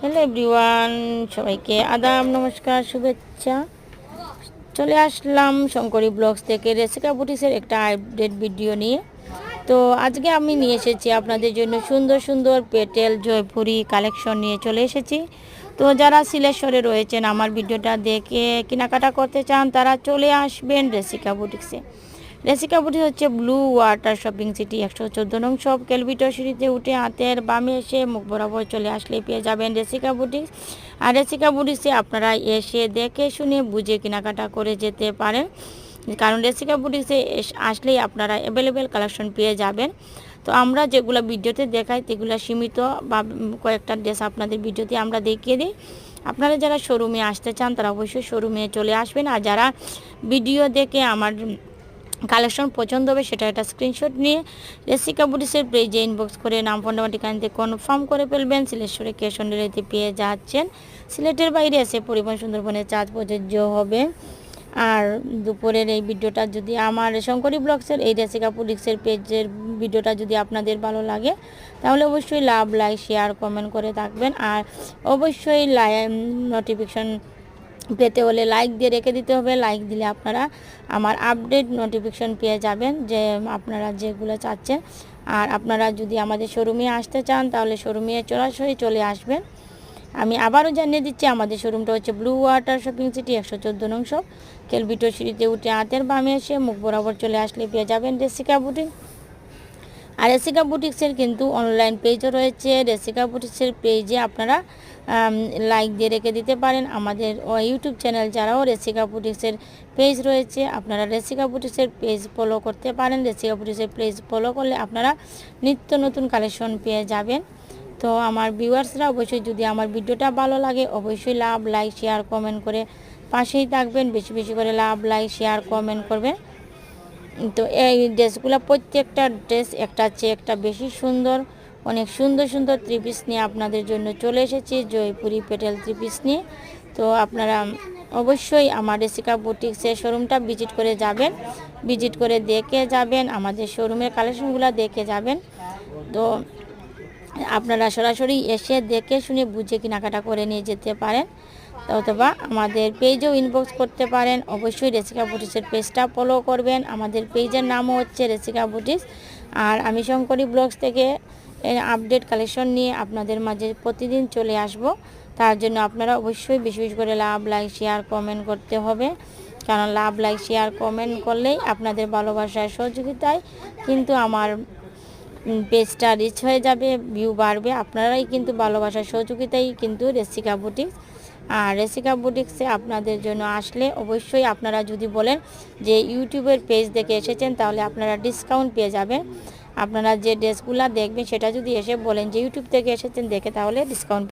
Hello everyone সবাইকে আদাব, নমস্কার, শুভেচ্ছা। চলে আসলাম শঙ্করী ব্লগস থেকে রেসিকা বুটিসের একটা আপডেট ভিডিও নিয়ে। তো আজকে আমি নিয়ে এসেছি আপনাদের জন্য সুন্দর সুন্দর পেটেল জয়পুরি কালেকশন নিয়ে চলে এসেছি। তো যারা সিলেশ্বরে রয়েছেন, আমার ভিডিওটা দেখে কেনাকাটা করতে চান, তারা চলে আসবেন রেসিকা বুটিক্সে। রেসিকা বুটিক হচ্ছে ব্লু ওয়াটার শপিং সিটি, একশো চোদ্দ নং সব কেলভিটো সিঁড়িতে উঠে হাতের বামে এসে মুখ বরাবর চলে আসলে পেয়ে যাবেন রেসিকা বুটিক আর রেসিকা বুটিক্সে আপনারা এসে দেখে শুনে বুঝে কেনাকাটা করে যেতে পারেন। কারণ রেসিকা বুটিক্সে আসলেই আপনারা অ্যাভেলেবেল কালেকশন পেয়ে যাবেন। তো আমরা যেগুলো ভিডিওতে দেখাই সেগুলো সীমিত বা কয়েকটা ড্রেস আপনাদের ভিডিওতে আমরা দেখিয়ে দিই। আপনারা যারা শোরুমে আসতে চান তারা অবশ্যই শোরুমে চলে আসবেন। আর যারা ভিডিও দেখে আমার কালেকশন পছন্দ হবে, সেটা একটা স্ক্রিনশট নিয়ে রেসিকা বুটিসের পেজে ইনবক্স করে নাম ফোন নাম্বার ঠিকানাতে কনফার্ম করে ফেলবেন। সিলেশ্বরে ক্যাশ অন ডেলিভারিতে পেয়ে যাচ্ছেন। সিলেটের বাইরে এসে পরিবহন সুন্দরবনের চার্জ প্রযোজ্য হবে। আর দুপুরের এই ভিডিওটা যদি আমার শঙ্করী ব্লগসের, এই রেসিকা পুলিক্সের পেজের ভিডিওটা যদি আপনাদের ভালো লাগে, তাহলে অবশ্যই লাভ লাইক শেয়ার কমেন্ট করে থাকবেন। আর অবশ্যই লাই নোটিফিকেশন পেতে হলে লাইক দিয়ে রেখে দিতে হবে। লাইক দিলে আপনারা আমার আপডেট নোটিফিকেশন পেয়ে যাবেন যে, আপনারা যেগুলো চাচ্ছেন। আর আপনারা যদি আমাদের শোরুমে আসতে চান, তাহলে শোরুমে সরাসরি চলে আসবেন। আমি আবারও জানিয়ে দিচ্ছি, আমাদের শোরুমটা হচ্ছে ব্লু ওয়াটার শপিং সিটি একশো চোদ্দ নংশ কেলবিটো সিঁড়িতে উঠে হাতের বামে এসে মুখ বরাবর চলে আসলে পেয়ে যাবেন রেসিকা বুটিক আর রেসিকা বুটিক্সের কিন্তু অনলাইন পেজও রয়েছে। রেসিকা বুটিক্সের পেজে আপনারা লাইক দিয়ে রেখে দিতে পারেন। আমাদের ইউটিউব চ্যানেল যারাও রেসিকা বুটিক্সের পেজ রয়েছে। আপনারা রেসিকা বুটিক্সের পেজ ফলো করতে পারেন। রেসিকা বুটিক্সের পেজ ফলো করলে আপনারা নিত্য নতুন কালেকশন পেয়ে যাবেন। তো আমার ভিউয়ার্সরা অবশ্যই যদি আমার ভিডিওটা ভালো লাগে, অবশ্যই লাভ লাইক শেয়ার কমেন্ট করে পাশেই থাকবেন। বেশি বেশি করে লাভ লাইক শেয়ার কমেন্ট করবেন। তো এই ড্রেসগুলো প্রত্যেকটা ড্রেস একটা চেয়ে একটা বেশি সুন্দর অনেক সুন্দর সুন্দর ত্রিপিস নিয়ে আপনাদের জন্য চলে এসেছি, জয়পুরি পেটেল থ্রি পিস নিয়ে। তো আপনারা অবশ্যই আমার রেসিকা বুটিক্সের শোরুমটা ভিজিট করে যাবেন, ভিজিট করে দেখে যাবেন, আমাদের শোরুমের কালেকশনগুলো দেখে যাবেন। তো আপনারা সরাসরি এসে দেখে শুনে বুঝে কেনাকাটা করে নিয়ে যেতে পারেন, অথবা আমাদের পেজেও ইনবক্স করতে পারেন। অবশ্যই রেসিকা বুটিক্সের পেজটা ফলো করবেন। আমাদের পেজের নামও হচ্ছে রেসিকা বুটিক্স। আর আমি শঙ্করী ব্লগস থেকে আপডেট কালেকশন নিয়ে আপনাদের মাঝে প্রতিদিন চলে আসব। তার জন্য আপনারা অবশ্যই বেশি বেশি করে লাভ লাইক শেয়ার কমেন্ট করতে হবে। কারণ লাভ লাইক শেয়ার কমেন্ট করলেই আপনাদের ভালোবাসার সহযোগিতায় কিন্তু আমার পেজটা রিচ হয়ে যাবে ভিউ বাড়বে। আপনারাই কিন্তু ভালোবাসার সহযোগিতাই কিন্তু রেসিকা বুটিক্স আর রেসিকা বুটিক্সে আপনাদের জন্য আসলে অবশ্যই আপনারা যদি বলেন যে ইউটিউবের পেজ দেখে এসেছেন, তাহলে আপনারা ডিসকাউন্ট পেয়ে যাবেন। আপনারা যে ড্রেসগুলো দেখবেন, সেটা যদি এসে বলেন যে ইউটিউব থেকে এসেছেন দেখে, তাহলে ডিসকাউন্ট